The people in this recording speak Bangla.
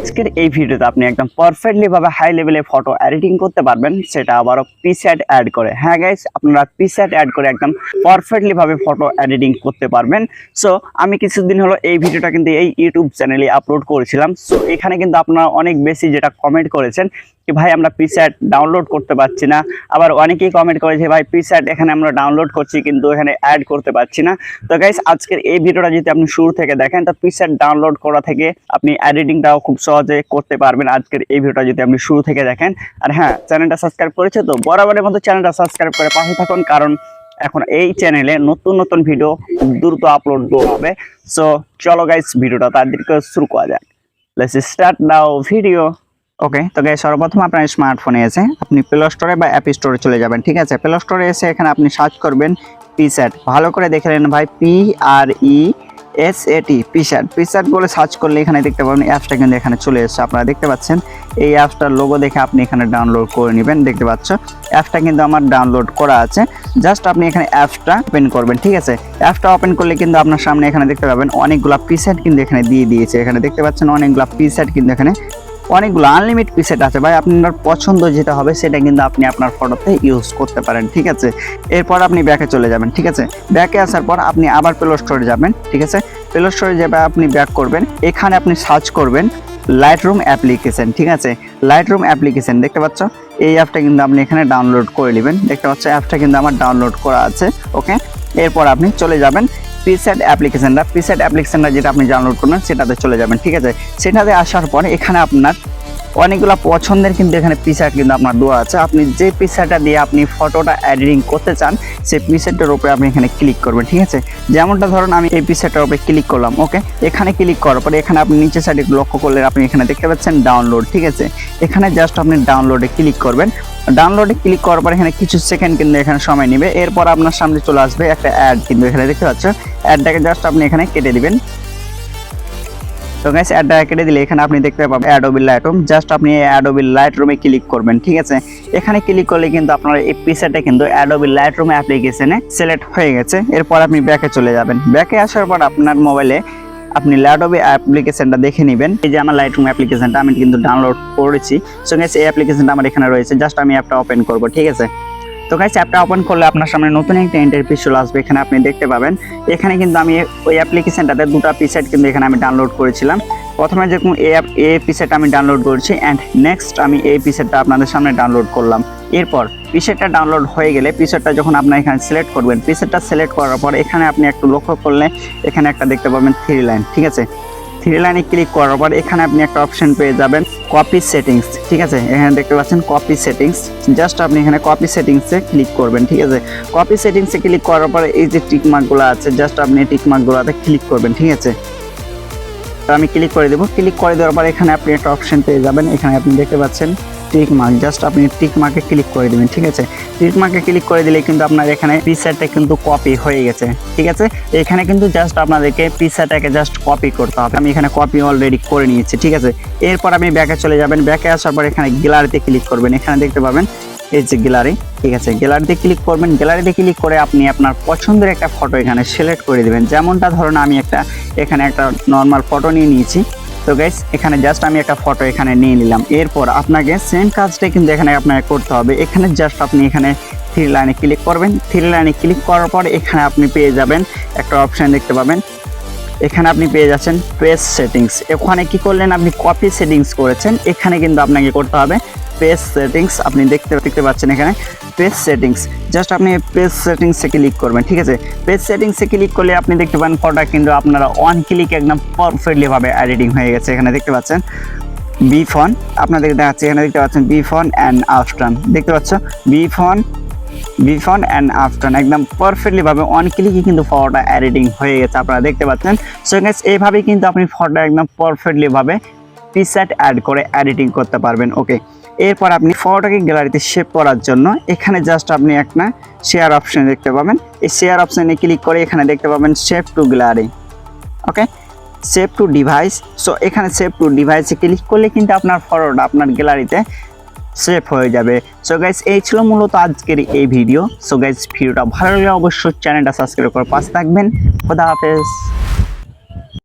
আজকের এই ভিডিওতে আপনি একদম পারফেক্টলি ভাবে হাই লেভেলে ফটো এডিটিং করতে পারবেন, সেটা আবারও পিস্যাট অ্যাড করে। হ্যাঁ গাইস আপনারা পিস্যাট অ্যাড করে একদম পারফেক্টলি ভাবে ফটো এডিটিং করতে পারবেন। সো আমি কিছুদিন হলো এই ভিডিওটা কিন্তু এই ইউটিউব চ্যানেলে আপলোড করেছিলাম। সো এখানে কিন্তু আপনারা অনেক বেশি যেটা কমেন্ট করেছেন কি, ভাই, আমরা পিস্যাট ডাউনলোড করতে পারছি না। আবার অনেকেই কমেন্ট করেছে ভাই পিস্যাট এখানে আমরা ডাউনলোড করছি, কিন্তু এখানে অ্যাড করতে পারছি না। তো গাইস আজকের এই ভিডিওটা যদি আপনি শুরু থেকে দেখেন, তো পিস্যাট ডাউনলোড করা থেকে আপনি এডিটিংটাও খুব সহজে করতে পারবেন। আজকের এই ভিডিওটা যদি আপনি শুরু থেকে দেখেন, আর হ্যাঁ চ্যানেলটা সাবস্ক্রাইব করেছে তো, বরাবরের মতো চ্যানেলটা সাবস্ক্রাইব করে পাশে থাকুন, কারণ এখন এই চ্যানেলে নতুন নতুন ভিডিও দ্রুত আপলোড হবে। সো চলো গাইস ভিডিওটা তাদেরকে শুরু করা যাক। Let's start now video okay তো গাইস সর্বপ্রথম আপনার স্মার্টফোনে এসে আপনি প্লে স্টোরে বা অ্যাপ স্টোরে চলে যাবেন, ঠিক আছে? প্লে স্টোরে এসে এখানে আপনি সার্চ করবেন পিস্যাট ভালো করে দেখে নেন ভাই পি আর ই এস এটি টি পিস্যাট পিস্যাট বলে সার্চ করলে এখানে দেখতে পাবেন অ্যাপসটা কিন্তু এখানে চলে এসেছে। আপনারা দেখতে পাচ্ছেন, এই অ্যাপসটার লোগো দেখে আপনি এখানে ডাউনলোড করে নেবেন, দেখতে পাচ্ছ? অ্যাপসটা কিন্তু আমার ডাউনলোড করা আছে। জাস্ট আপনি এখানে অ্যাপসটা ওপেন করবেন, ঠিক আছে? অ্যাপসটা ওপেন করলে কিন্তু আপনার সামনে এখানে দেখতে পাবেন, অনেকগুলো পিসেট কিন্তু এখানে দিয়ে দিয়েছে। এখানে দেখতে পাচ্ছেন, অনেকগুলো পিসেট কিন্তু এখানে অনেকগুলো আনলিমিট পিসেট আছে। ভাই, আপনার পছন্দ যেটা হবে, সেটা কিন্তু আপনি আপনার ফটোতে ইউজ করতে পারেন, ঠিক আছে? এরপর আপনি ব্যাকে চলে যাবেন, ঠিক আছে? ব্যাকে আসার পর আপনি আবার প্লে স্টোরে যাবেন, ঠিক আছে? প্লে স্টোরে যাবে, আপনি ব্যাক করবেন। এখানে আপনি সার্চ করবেন লাইট রুম অ্যাপ্লিকেশন ঠিক আছে? লাইট রুম অ্যাপ্লিকেশন দেখতে পাচ্ছ? এই অ্যাপটা কিন্তু আপনি এখানে ডাউনলোড করে নেবেন। দেখতে পাচ্ছ? অ্যাপটা কিন্তু আমার ডাউনলোড করা আছে ওকে এরপর আপনি চলে যাবেন প্রিসেট অ্যাপ্লিকেশানটা প্রিসেট অ্যাপ্লিকেশনটা যেটা আপনি ডাউনলোড করবেন সেটাতে চলে যাবেন, ঠিক আছে? সেটাতে আসার পরে এখানে আপনার অনেকগুলো পছন্দের কিন্তু এখানে পিসার কিন্তু আপনার দেওয়া আছে। আপনি যে পিসারটা দিয়ে আপনি ফটোটা এডিটিং করতে চান, সেই পিসারটার উপরে আপনি এখানে ক্লিক করবেন, ঠিক আছে? যেমনটা ধরুন আমি এই পিসারটার উপরে ক্লিক করলাম ওকে এখানে ক্লিক করার পরে এখানে আপনি নিচে সাইডে লক্ষ্য করলে আপনি এখানে দেখতে পাচ্ছেন ডাউনলোড ঠিক আছে? এখানে জাস্ট আপনি ডাউনলোডে ক্লিক করবেন। ডাউনলোডে ক্লিক করার পর এখানে কিছু সেকেন্ড কিন্তু এখানে সময় নেবে। এরপর আপনার সামনে চলে আসবে একটা অ্যাড কিন্তু এখানে দেখতে পাচ্ছ। অ্যাডটাকে জাস্ট আপনি এখানে কেটে দিবেন। তো গাইস অ্যাডটা কেটে দিলে এখানে আপনি দেখতে পাবেন অ্যাডোবি লাইট রুম জাস্ট আপনি এই অ্যাডোবি লাইট রুমে ক্লিক করবেন, ঠিক আছে? এখানে ক্লিক করলে কিন্তু আপনার এই পিসাটা কিন্তু অ্যাডোবি লাইট রুম অ্যাপ্লিকেশনে সিলেক্ট হয়ে গেছে। এরপর আপনি ব্যাকে চলে যাবেন। ব্যাকে আসার পর আপনার মোবাইলে আপনি ল্যাডোবি অ্যাপ্লিকেশনটা দেখে নেবেন। এই যে আমার লাইট রুম অ্যাপ্লিকেশনটা আমি কিন্তু ডাউনলোড করেছি। সো গাইস এই অ্যাপ্লিকেশনটা আমার এখানে রয়েছে। জাস্ট আমি অ্যাপটা ওপেন করব, ঠিক আছে? তো গাইস অ্যাপটা ওপেন করলে আপনার সামনে নতুন একটা ইন্টারফেস চলে আসবে, এখানে আপনি দেখতে পাবেন। এখানে কিন্তু আমি ওই অ্যাপ্লিকেশনটাতে দুটো পিসেট কিন্তু এখানে আমি ডাউনলোড করেছিলাম। প্রথমে যেরকম এই অ্যাপ এই পিসেটটা আমি ডাউনলোড করেছি অ্যান্ড নেক্সট আমি এই পিসেটটা আপনাদের সামনে ডাউনলোড করলাম। এরপর পিসেটটা ডাউনলোড হয়ে গেলে পিসেটটা যখন আপনার এখানে সিলেক্ট করবেন পিসেটটা সিলেক্ট করার পর এখানে আপনি একটু লক্ষ্য করলে এখানে একটা দেখতে পাবেন থ্রি লাইন ঠিক আছে? থ্রি লাইনে ক্লিক করার পর এখানে আপনি একটা অপশন পেয়ে যাবেন কপি সেটিংস ঠিক আছে? এখানে দেখতে পাচ্ছেন কপি সেটিংস জাস্ট আপনি এখানে কপি সেটিংসে ক্লিক করবেন, ঠিক আছে? কপি সেটিংসে ক্লিক করার পর এই যে টিকমার্কগুলো আছে জাস্ট আপনি টিকমার্কগুলোতে ক্লিক করবেন, ঠিক আছে? তো আমি ক্লিক করে দেবো ক্লিক করে দেওয়ার পর এখানে আপনি একটা অপশন পেয়ে যাবেন, এখানে আপনি দেখতে পাচ্ছেন টিক মার্ক জাস্ট আপনি টিক মার্কে ক্লিক করে দেবেন, ঠিক আছে? টিক মার্কে ক্লিক করে দিলে কিন্তু আপনার এখানে পিসারটা কিন্তু কপি হয়ে গেছে, ঠিক আছে? এখানে কিন্তু জাস্ট আপনাদেরকে পিসারটাকে জাস্ট কপি করতে হবে। আমি এখানে কপি অলরেডি করে নিয়েছি, ঠিক আছে? এরপর আপনি ব্যাকে চলে যাবেন ব্যাকে আসার পর এখানে গ্যালারিতে ক্লিক করবেন। এখানে দেখতে পাবেন, এই যে গ্যালারি ঠিক আছে? গ্যালারিতে ক্লিক করবেন গ্যালারিতে ক্লিক করে আপনি আপনার পছন্দের একটা ফটো এখানে সিলেক্ট করে দেবেন। যেমনটা ধরুন, আমি একটা, এখানে একটা নর্মাল ফটো নিয়ে নিয়েছি তো গাইস এখানে জাস্ট আমি একটা ফটো এখানে নিয়ে নিলাম। এরপর আপনাকে সেম কাজটাই কিন্তু এখানে আপনাকে করতে হবে। এখানে জাস্ট আপনি এখানে থ্রি লাইনে ক্লিক করবেন। থ্রি লাইনে ক্লিক করার পর এখানে আপনি পেয়ে যাবেন একটা অপশান দেখতে পাবেন। এখানে আপনি পেয়ে যাচ্ছেন পেজ সেটিংস ওখানে কি করলেন? আপনি কপি সেটিংস করেছেন। এখানে কিন্তু আপনাকে করতে হবে পেজ সেটিংস আপনি দেখতে দেখতে পাচ্ছেন এখানে পেজ সেটিংস জাস্ট আপনি পেজ সেটিংসে ক্লিক করবেন, ঠিক আছে? পেজ সেটিংসে ক্লিক করলে আপনি দেখতে পান ফটোটা কিন্তু আপনারা ওয়ান ক্লিক একদম পারফেক্টলিভাবে এডিটিং হয়ে গেছে এখানে, দেখতে পাচ্ছেন? বি ফোন আপনাদের দেখাচ্ছে, এখানে দেখতে পাচ্ছেন বি ফোন অ্যান্ড আফটান দেখতে পাচ্ছ? Before before and after একদম পারফেক্টলিভাবে অন ক্লিকই কিন্তু ফটোটা এডিটিং হয়ে গেছে আপনারা দেখতে পাচ্ছেন। সো গাইস এইভাবেই কিন্তু আপনি ফটোটা একদম পারফেক্টলিভাবে পিসেট অ্যাড করে এডিটিং করতে পারবেন ওকে এরপর আপনি ফটোটাকে গ্যালারিতে সেভ করার জন্য এখানে জাস্ট আপনি একটা শেয়ার অপশন দেখতে পাবেন। এই শেয়ার অপশানে ক্লিক করে এখানে দেখতে পাবেন save to gallery okay save to device so এখানে সেভ টু ডিভাইসে ক্লিক করলে কিন্তু আপনার ফটোটা আপনার গ্যালারিতে সেভ হয়ে যাবে। সো গাইস এই ছিল মূলত আজকের এই ভিডিও সো গাইস ভিডিওটা ভালো লাগলে অবশ্যই চ্যানেলটা সাবস্ক্রাইব করে পাশে থাকবেন। খোদা হাফেজ।